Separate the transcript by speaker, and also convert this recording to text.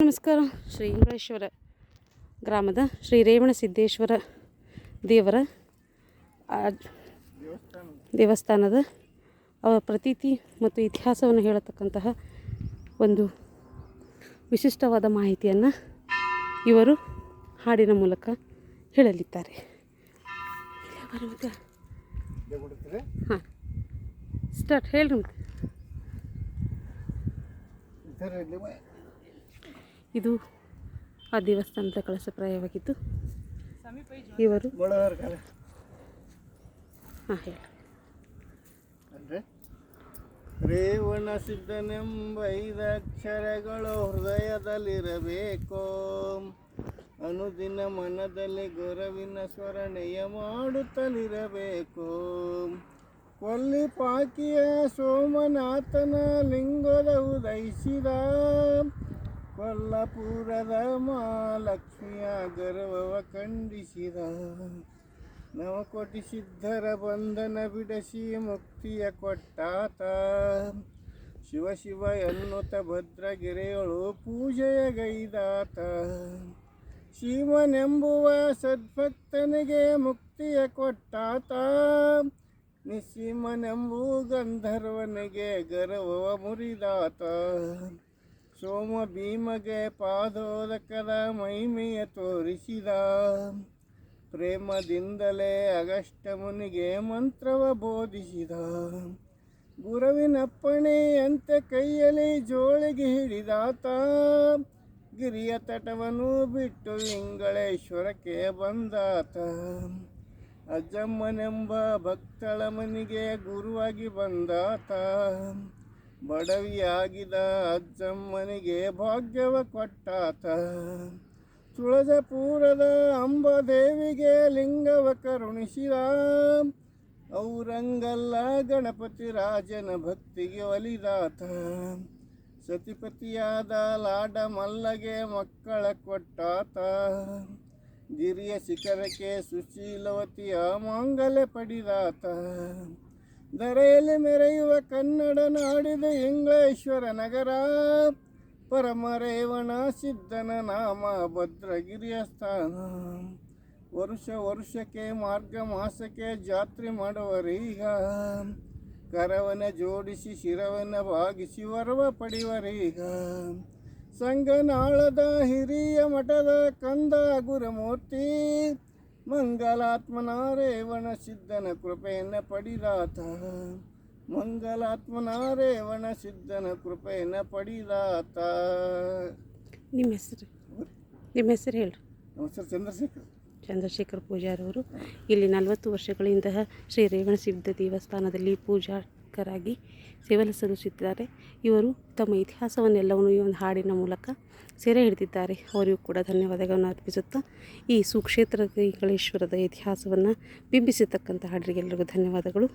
Speaker 1: ನಮಸ್ಕಾರ. ಶ್ರೀ ಇಂಗಳೇಶ್ವರ ಗ್ರಾಮದ ಶ್ರೀ ರೇವಣಸಿದ್ದೇಶ್ವರ ದೇವರ ಆ, ದೇವಸ್ಥಾನದ ಅವರ ಪ್ರತೀತಿ ಮತ್ತು ಇತಿಹಾಸವನ್ನು ಹೇಳತಕ್ಕಂತಹ ಒಂದು ವಿಶಿಷ್ಟವಾದ ಮಾಹಿತಿಯನ್ನು ಇವರು ಹಾಡಿನ ಮೂಲಕ ಹೇಳಲಿದ್ದಾರೆ. ಹಾಂ. ಸ್ಟಾರ್ಟ್ ಹೇಳ್ರಿ ಮತ್ತೆ. ಇದು ಆ ದೇವಸ್ಥಾನದ ಕಳಸಪ್ರಾಯವಾಗಿದ್ದು ಇವರು ಹಾಂ, ಹೇಳಿ.
Speaker 2: ರೇವಣ ಸಿದ್ಧನೆಂಬೈದಕ್ಷರಗಳು ಹೃದಯದಲ್ಲಿರಬೇಕು. ಅನುದಿನ ಮನದಲ್ಲಿ ಗುರವಿನ ಸ್ವರಣೆಯ ಮಾಡುತ್ತಲಿರಬೇಕು. ಕೊಲ್ಲಿ ಪಾಕಿಯ ಸೋಮನಾಥನ ಲಿಂಗದ ಉದಯಿಸಿದ ಕೊಲ್ಲಪುರದ ಮಹಾಲಕ್ಷ್ಮಿಯ ಗರ್ವವ ಖಂಡಿಸಿದ. ನವಕೋಟಿ ಸಿದ್ಧರ ಬಂಧನ ಬಿಡಿಸಿ ಮುಕ್ತಿಯ ಕೊಟ್ಟಾತ. ಶಿವ ಶಿವ ಎನ್ನುತ್ತ ಭದ್ರಗಿರೆಯೊಳು ಪೂಜೆಯ ಗೈದಾತ. ಶಿವನೆಂಬುವ ಸದ್ಭಕ್ತನಿಗೆ ಮುಕ್ತಿಯ ಕೊಟ್ಟಾತ. ನಿಸ್ಸಿಮನೆಂಬು ಗಂಧರ್ವನಿಗೆ ಗರ್ವವ ಮುರಿದಾತ. ಸೋಮ ಭೀಮಗೆ ಪಾದೋದಕದ ಮಹಿಮೆಯ ತೋರಿಸಿದ. ಪ್ರೇಮದಿಂದಲೇ ಅಗಷ್ಟ ಮುನಿಗೆ ಮಂತ್ರವ ಬೋಧಿಸಿದ. ಗುರುವಿನಪ್ಪಣೆಯಂತೆ ಕೈಯಲ್ಲಿ ಜೋಳಿಗೆ ಹಿಡಿದಾತ. ಗಿರಿಯ ತಟವನ್ನು ಬಿಟ್ಟು ಇಂಗಳೇಶ್ವರಕ್ಕೆ ಬಂದಾತ. ಅಜ್ಜಮ್ಮನೆಂಬ ಭಕ್ತಳ ಮನೆಗೆ ಗುರುವಾಗಿ ಬಂದಾತ. ಬಡವಿಯಾಗಿದ ಅಜ್ಜಮ್ಮನಿಗೆ ಭಾಗ್ಯವ ಕೊಟ್ಟಾತ. ತುಳಜಪುರದ ಅಂಬದೇವಿಗೆ ಲಿಂಗವ ಕರುಣಿಸಿದ. ಔರಂಗಲ್ಲ ಗಣಪತಿ ರಾಜನ ಭಕ್ತಿಗೆ ಒಲಿದಾತ. ಸತಿಪತಿಯಾದ ಲಾಡ ಮಲ್ಲಗೆ ಮಕ್ಕಳ ಕೊಟ್ಟಾತ. ಗಿರಿಯ ಶಿಖರಕ್ಕೆ ಸುಶೀಲವತಿಯ ಮಾಂಗಲ್ಯ ಪಡಿದಾತ. ಧರೆಯಲ್ಲಿ ಮೆರೆಯುವ ಕನ್ನಡ ನಾಡಿದ ಇಂಗ್ಲೇಶ್ವರ ನಗರ. ಪರಮರೇವಣ ಸಿದ್ಧನ ನಾಮ ಭದ್ರಗಿರಿಯ ಸ್ಥಾನ. ವರುಷ ವರ್ಷಕ್ಕೆ, ಮಾರ್ಗ ಮಾಸಕ್ಕೆ ಜಾತ್ರೆ ಮಾಡುವರೀಗ ಕರವನ ಜೋಡಿಸಿ, ಶಿರವನ್ನ ಭಾಗಿಸಿ ವರವ ಪಡೆಯುವರೀಗ ಸಂಗನಾಳದ ಹಿರಿಯ ಮಠದ ಕಂದ ಗುರುಮೂರ್ತಿ. ಮಂಗಲಾತ್ಮನ ರೇವಣ ಸಿದ್ಧನ ಕೃಪೆಯನ್ನ ಪಡಿದಾತ ಮಂಗಲಾತ್ಮನ ರೇವಣ ಸಿದ್ಧನ ಕೃಪೆಯನ್ನು ಪಡಿದಾತ
Speaker 1: ನಿಮ್ಮ ಹೆಸರು? ನಿಮ್ಮ ಹೆಸರು ಹೇಳ್ರಿ
Speaker 2: ನಮಸ್ಕಾರ ಚಂದ್ರಶೇಖರ್.
Speaker 1: ಚಂದ್ರಶೇಖರ್ ಪೂಜಾರವರು ಇಲ್ಲಿ ನಲವತ್ತು ವರ್ಷಗಳಿಂದ ಶ್ರೀ ರೇವಣ ಸಿದ್ಧ ದೇವಸ್ಥಾನದಲ್ಲಿ ಪೂಜಾಕರಾಗಿ ಸೇವೆ ಸಲ್ಲಿಸುತ್ತಿದ್ದಾರೆ ಇವರು ತಮ್ಮ ಇತಿಹಾಸವನ್ನೆಲ್ಲವನ್ನು ಈ ಒಂದು ಹಾಡಿನ ಮೂಲಕ ಸೆರೆ ಹಿಡಿದಿದ್ದಾರೆ. ಅವರಿಗೂ ಕೂಡ ಧನ್ಯವಾದಗಳನ್ನು ಅರ್ಪಿಸುತ್ತಾ ಈ ಸುಕ್ಷೇತ್ರ ಕಳೇಶ್ವರದ ಇತಿಹಾಸವನ್ನು ಬಿಂಬಿಸತಕ್ಕಂಥ ಹಾಡರಿಗೆಲ್ಲರಿಗೂ ಧನ್ಯವಾದಗಳು.